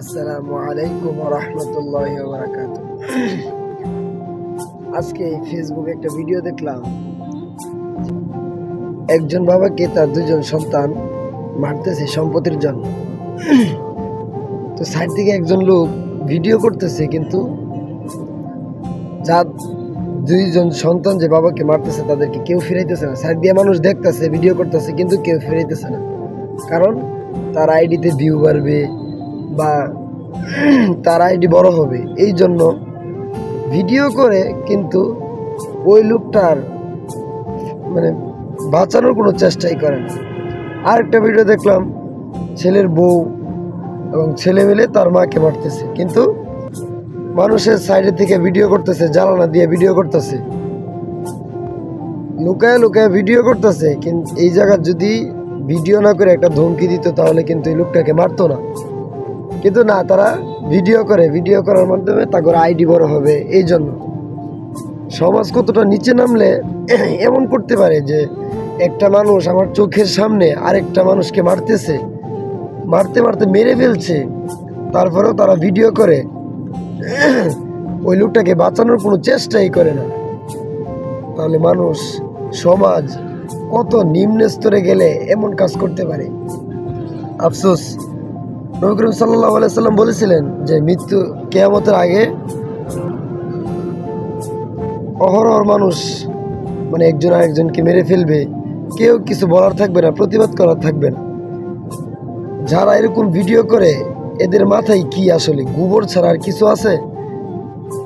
আসসালামু আলাইকুম রহমতুল্লাহ বারাকাত আজকে ফেসবুকে একটা ভিডিও দেখলাম। একজন বাবাকে তার দুজন সন্তান মারতেছে সম্পত্তির জন্য। তো সাইড থেকে একজন লোক ভিডিও করতেছে কিন্তু যার দুইজন সন্তান যে বাবাকে মারতেছে তাদেরকে কেউ ফিরাইতেছে না। সাইড দিয়ে মানুষ দেখতেছে ভিডিও করতেছে কিন্তু কেউ ফিরাইতেছে না। কারণ তার আইডিতে ভিউ বাড়বে বা তার আইডি বড় হবে। এই জন্য ভিডিও করে কিন্তু ওই লোকটার মানে বাঁচানোর কোনো চেষ্টাই করে না। আরেকটা ভিডিও দেখলাম, ছেলের বউ এবং ছেলে মিলে তার মাকে মারতেছে। কিন্তু মানুষের সাইডে থেকে ভিডিও করতেছে, জ্বালানা দিয়ে ভিডিও করতেছে। লুকায় লুকায় ভিডিও করতেছে, কিন্তু এই জায়গার যদি ভিডিও না করে একটা ধমকি দিত, তাহলে কিন্তু এই লোকটাকে মারতো না। কিন্তু না, তারা ভিডিও করে ভিডিও করার মাধ্যমে তাদের আইডি বড় হবে এই জন্য সমাজ কতটা নিচে নামলে এমন করতে পারে যে একটা মানুষ আমার চোখের সামনে আরেকটা মানুষকে মারতেছে, মারতে মারতে মেরে ফেলছে, তারপরেও তারা ভিডিও করে, ওই লোকটাকে বাঁচানোর কোনো চেষ্টাই করে না। তাহলে মানুষ, সমাজ কত নিম্ন স্তরে গেলে এমন কাজ করতে পারে? আফসোস। নবী করিম সাল্লাহ সাল্লাম বলেছিলেন যে মৃত্যু কেয়ামতের আগে অহরহর মানুষ মানে একজন আরেকজনকে মেরে ফেলবে। কেউ কিছু বলার থাকবে না, প্রতিবাদ করার থাকবে না। যারা এরকম ভিডিও করে, এদের মাথায় কি আসলে? গোবর ছাড়া আর কিছু আছে?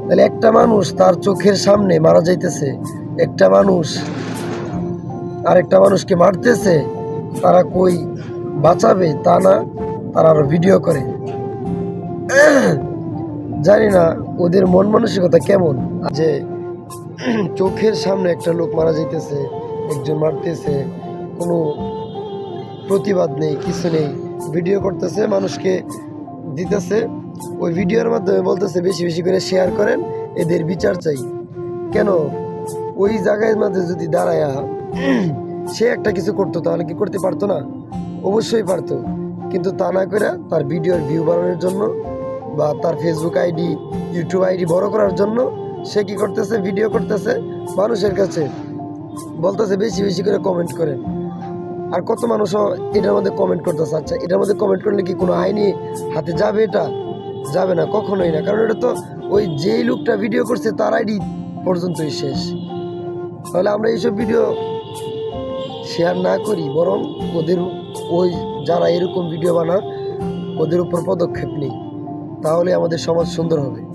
তাহলে একটা মানুষ তার চোখের সামনে মারা যাইতেছে, একটা মানুষ আর একটা মানুষকে মারতেছে, তারা কই বাঁচাবে তা না? তারা আরও ভিডিও করে। জানি না ওদের মন মানসিকতা কেমন। যে চোখের সামনে একটা লোক মারা যাইতেছে, একজন মারতেছে, কোনো প্রতিবাদ নেই, কিছু নেই। ভিডিও করতেছে, মানুষকে দিতেছে। ওই ভিডিওর মাধ্যমে বলতেছে, বেশি বেশি করে শেয়ার করেন, এদের বিচার চাই। কেন? ওই জায়গায় মধ্যে যদি দাঁড়ায়া সে একটা কিছু করতো, তাহলে কি করতে পারতো না? অবশ্যই পারতো। কিন্তু তা না করে তার ভিডিওর ভিউ বাড়ানোর জন্য বা তার ফেসবুক আইডি ইউটিউব আইডি বড় করার জন্য সে কি করতেছে? ভিডিও করতেছে। মানুষের কাছে বলতেছে বেশি বেশি করে কমেন্ট করে। আর কত মানুষও এটার মধ্যে কমেন্ট করতেছে। আচ্ছা এটার মধ্যে কমেন্ট করলে কি কোনো আইনি হাতে যাবে এটা? যাবে না, কখনোই না। কারণ এটা তো ওই যেই লোকটা ভিডিও করছে তার আইডি পর্যন্তই শেষ। তাহলে আমরা এইসব ভিডিও শেয়ার না করি, বরং ওদের ওই যারা এরকম ভিডিও বানায় ওদের উপর পদক্ষেপ নিই। তাহলে আমাদের সমাজ সুন্দর হবে।